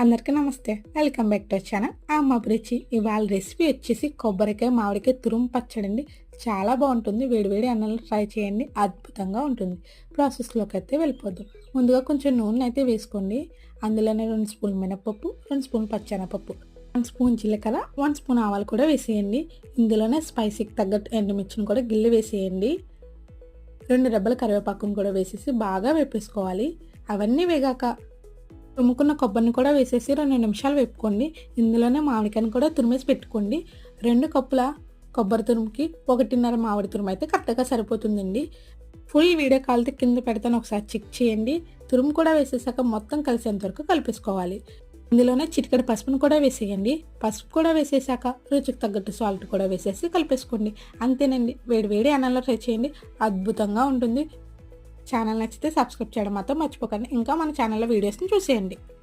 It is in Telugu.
అందరికీ నమస్తే. Welcome back to channel. అమ్మ ఇవాళ రెసిపీ వచ్చేసి కొబ్బరికాయ మామిడికాయ తురుము పచ్చడండి చాలా బాగుంటుంది. వేడివేడి అన్నంలో ట్రై చేయండి. అద్భుతంగా ఉంటుంది. ప్రాసెస్లోకి అయితే వెళ్ళిపోద్దాం ముందుగా కొంచెం నూనె అయితే వేసుకోండి. అందులోనే రెండు స్పూన్ మినపప్పు రెండు స్పూన్ పచ్చెనపప్పు వన్ స్పూన్ జీలకర్ర వన్ స్పూన్ ఆవాలు కూడా వేసేయండి. ఇందులోనే స్పైసీకి తగ్గట్టు ఎండుమిర్చిని కూడా గిల్లి వేసేయండి. రెండు రెబ్బల కరివేపాకును కూడా వేసేసి బాగా వేపేసుకోవాలి. అవన్నీ వేగాక తుమ్ముకున్న కొబ్బరిని కూడా వేసేసి రెండు నిమిషాలు వేపుకోండి. ఇందులోనే మామిడికాయని కూడా తురిమేసి పెట్టుకోండి. రెండు కప్పుల కొబ్బరి తురుముకి ఒకటిన్నర మామిడి తురుము అయితే కరెక్ట్గా సరిపోతుందండి. ఫుల్ వీడియో కాలితే కింద పెడతాను ఒకసారి చెక్ చేయండి. తురుము కూడా వేసేసాక మొత్తం కలిసేంత వరకు కలిపేసుకోవాలి. ఇందులోనే చిటికెడు పసుపును కూడా వేసేయండి. పసుపు కూడా వేసేసాక రుచికి తగ్గట్టు సాల్ట్ కూడా వేసేసి కలిపేసుకోండి. అంతేనండి. వేడి వేడి అన్నంలో ట్రై చేయండి. అద్భుతంగా ఉంటుంది. ఛానల్ నచ్చితే సబ్స్క్రైబ్ చేయడం మాత్రం మర్చిపోకండి. ఇంకా మన ఛానల్లో వీడియోస్ని చూసేయండి.